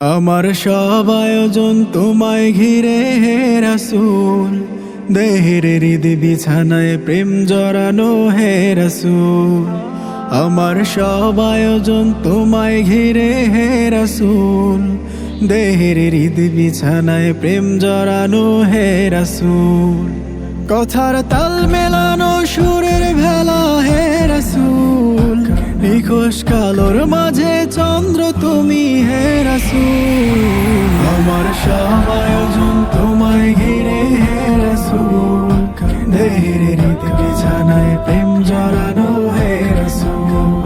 আমার সব আয়োজন তোমায় ঘিরে, হে রাসুল। দেহের হৃদ বিছানায় প্রেম জড়ানো, হে রাসুল। আমার সব আয়োজন তোমায় ঘিরে, হে রাসুল। দেহের হৃদ বিছানায় প্রেম জড়ানো, হে রাসুল। কথার তাল মেলানো, সুরের ভেলা, হে রাসুল। নিখোশ কালোর মাঝে চন্দ্র তুমি হে রাসুল। আমার সব তোমায় ঘিরে হে রাসুল। দেহের হৃদ বিছানায় প্রেম জড়ানো হে রাসুল।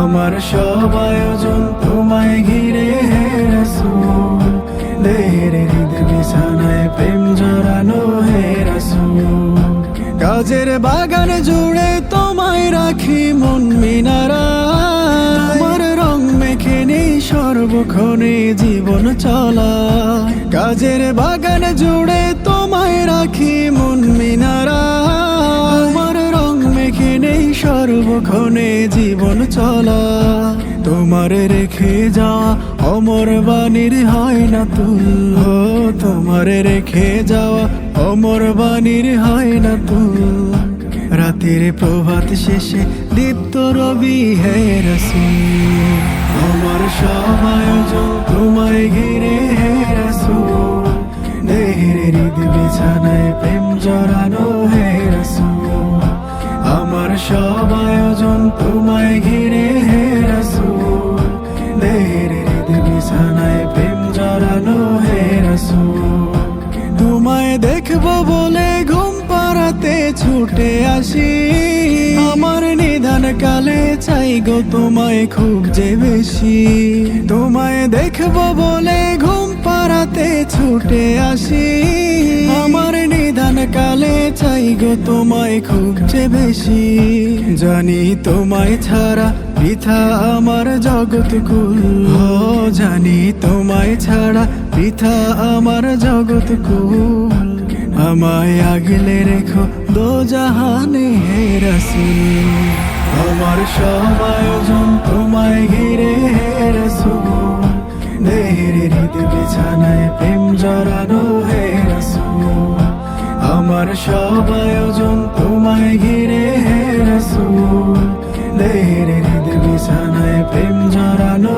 আমার সব আয়োজন তোমায় ঘিরে কাজের বাগান জুড়ে তোমায় রাখি মন মিনারা। তোমার রং মেখে নেই সর্বক্ষণে জীবন চলা। কাজের বাগান জুড়ে তোমায় রাখি মন মিনারা। তোমার রং মেখে নেই সর্বক্ষণে জীবন চলা। তোমার রেখে যাওয়া অমর বাণীর হয় না তুল তোমার রেখে যাওয়া অমর বাণীর হয় না তুল রাতের প্রভাত শেষে দীপ্ত রবি হে রসুল। আমার আয়োজন তোমায় ঘিরে হে রসুল। দেহের হৃদ বিছানায় প্রেম জড়ানো হে রসুল। আমার সব আয়োজন তোমায় ঘিরে হে রসুল। দেহের হৃদ বিছানায় প্রেম জড়ানো হে তোমায় দেখব বলে ঘুম পাড়াতে ছুটে আসি। আমার নিধান কালে চাই গো তোমায় খুব যে বেশি। তোমায় দেখব বলে ঘুম পাড়াতে ছুটে আসি। আমার নিধান কালে চাই গো তোমায় খুব যে বেশি। জানি তোমায় ছাড়া পৃথা আমার জগৎ কুল। ও জানি তোমায় ছাড়া পৃথা আমার জগৎ কুল। আমায় আগলে রেখো দো জাহানে হে রসুল। আমার সব আয়োজন তোমায় ঘিরে হে রসুল। দেহের হৃদ বিছানায় প্রেম জড়ানো হে রসুল। আমার সব আয়োজন তোমায় ঘিরে হে রসুল। দেহের হৃদ বিছানায় প্রেম জড়ানো